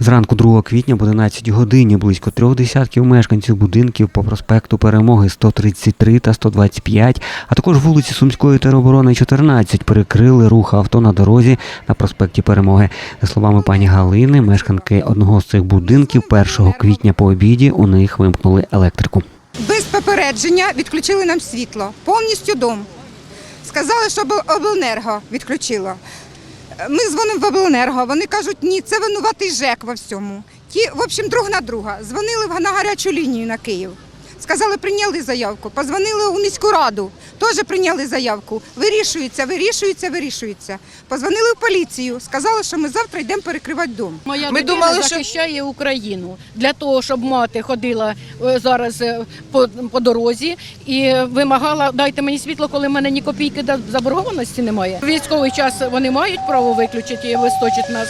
Зранку 2 квітня об 11 годині близько трьох десятків мешканців будинків по проспекту Перемоги 133 та 125, а також вулиці Сумської тероборони 14 перекрили рух авто на дорозі на проспекті Перемоги. За словами пані Галини, мешканки одного з цих будинків 1 квітня по обіді у них вимкнули електрику. Без попередження відключили нам світло, повністю дом. Сказали, що обленерго відключило. Ми дзвонимо в обленерго, вони кажуть, ні, це винуватий ЖЕК во всьому. Ті, в общем, друг на друга. Дзвонили на гарячу лінію на Київ. Сказали, прийняли заявку. Позвонили у міську раду, теж прийняли заявку. Вирішується, вирішується, вирішується. Позвонили в поліцію, сказали, що ми завтра йдемо перекривати дом. Моя Ми дитина думали, що- захищає Україну для того, щоб мати ходила е, зараз е, по, по дорозі і вимагала дайте мені світло, коли в мене ні копійки заборгованості немає. Військовий час вони мають право виключити і висточити нас.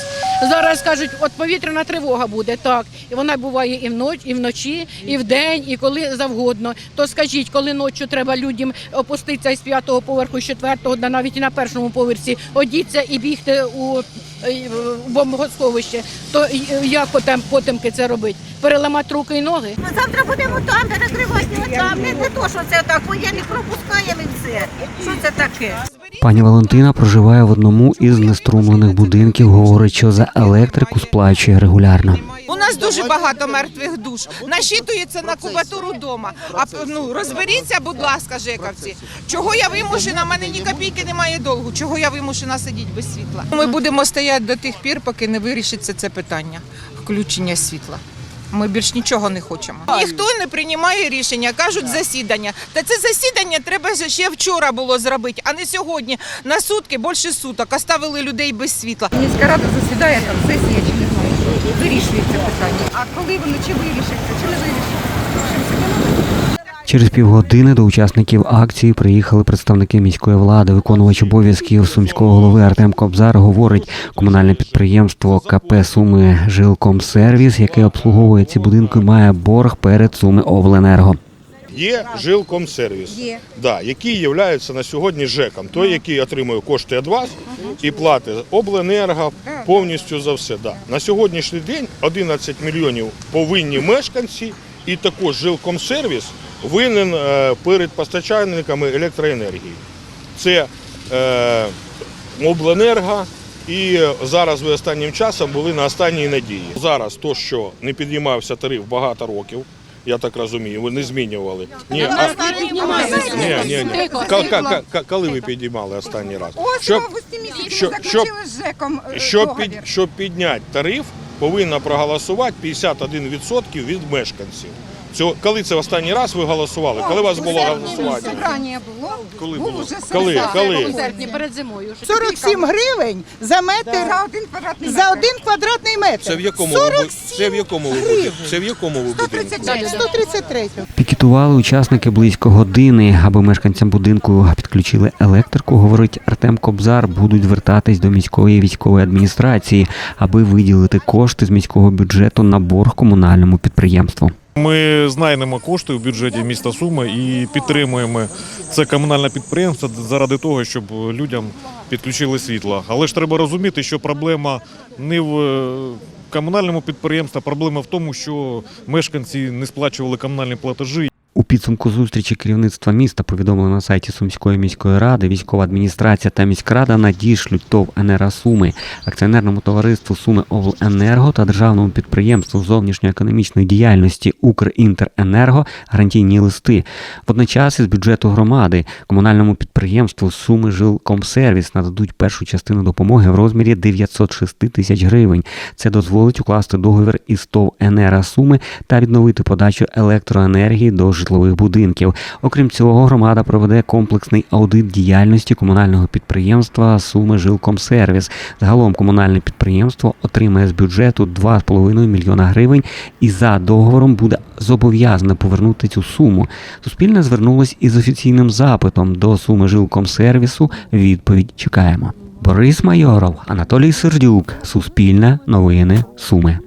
Зараз кажуть, от повітряна тривога буде так, і вона буває і вночі, і вночі, і вдень, і коли завгодно. То скажіть, коли ночі треба людям опуститися із п'ятого поверху, з четвертого, да навіть і на першому поверсі, одіться і бігти у е, бомбосховище, то е, як потім потемки це робити? Переламати руки і ноги? Ми завтра будемо там де отам. Не, не то, що це так, воєнних пропускаємо і все. Що це таке? Пані Валентина проживає в одному із неструмлених будинків. Говорить, що за електрику сплачує регулярно. У нас дуже багато мертвих душ. Насчитується на кубатуру дома. А ну розберіться, будь ласка, жековці. Чого я вимушена? У мене ні копійки немає довгу. Чого я вимушена сидіти без світла? Ми будемо стояти до тих пір, поки не вирішиться це питання включення світла. Ми більш нічого не хочемо. Ніхто не приймає рішення, кажуть засідання. Та це засідання треба ще вчора було зробити, а не сьогодні. На сутки більше суток оставили людей без світла. Міська рада засідає там сесія чи не знаю. Вирішується питання. А коли вони чи вирішаться, чи не вирішиться? Через півгодини до учасників акції приїхали представники міської влади. Виконувач обов'язків сумського голови Артем Кобзар говорить, комунальне підприємство КП Суми Жилкомсервіс, яке обслуговує ці будинки, має борг перед Суми Обленерго. Є жилкомсервіс, Є. да, який є на сьогодні ЖЕКом, той, який отримує кошти від вас і платить обленерго повністю за все. Да. На сьогоднішній день 11 мільйонів повинні мешканці, і також жилкомсервіс винен е, перед постачальниками електроенергії. Це е, обленерго. І зараз ви останнім часом були на останній надії. Зараз то, що не піднімався тариф багато років, я так розумію, ви не змінювали. Ні, а, ні, ні, ні. Коли ви піднімали останній раз? Щоб, щоб- е, щоб, під, щоб підняти тариф, повинно проголосувати 51% від мешканців. Цього, коли це останній раз ви голосували? Коли у вас було голосування? Собрання було. Коли було? уже Коли? Коли? Серпні перед зимою. 47 гривень за метр За один квадратний за метр. один квадратний метр. Це в якому ви бу- це в якому ви будинку? Це в якому ви? 139. 133. Пікетували учасники близько години, аби мешканцям будинку підключили електрику. Говорить Артем Кобзар, будуть звертатись до міської військової адміністрації, аби виділити кошти з міського бюджету на борг комунальному підприємству. Ми знайдемо кошти у бюджеті міста Суми і підтримуємо це комунальне підприємство заради того, щоб людям підключили світло. Але ж треба розуміти, що проблема не в е, комунальному підприємстві, проблема в тому, що мешканці не сплачували комунальні платежі. У підсумку зустрічі керівництва міста повідомили на сайті Сумської міської ради, військова адміністрація та міськрада надішлють ТОВ «Енеросуми», акціонерному товариству Суми Обленерго та державному підприємству зовнішньоекономічної діяльності Укрінтеренерго гарантійні листи. Водночас із бюджету громади комунальному підприємству Суми Жилкомсервіс нададуть першу частину допомоги в розмірі 906 тисяч гривень. Це дозволить укласти договір із ТОВ «Енера Суми» та відновити подачу електроенергії до житлових будинків. Окрім цього, громада проведе комплексний аудит діяльності комунального підприємства Суми Жилкомсервіс. Загалом комунальне підприємство отримає з бюджету 2,5 мільйона гривень і за договором буде зобов'язане повернути цю суму. Суспільне звернулось із офіційним запитом до Суми Жилкомсервісу. Відповідь чекаємо. Борис Майоров, Анатолій Сердюк, Суспільне, Новини, Суми.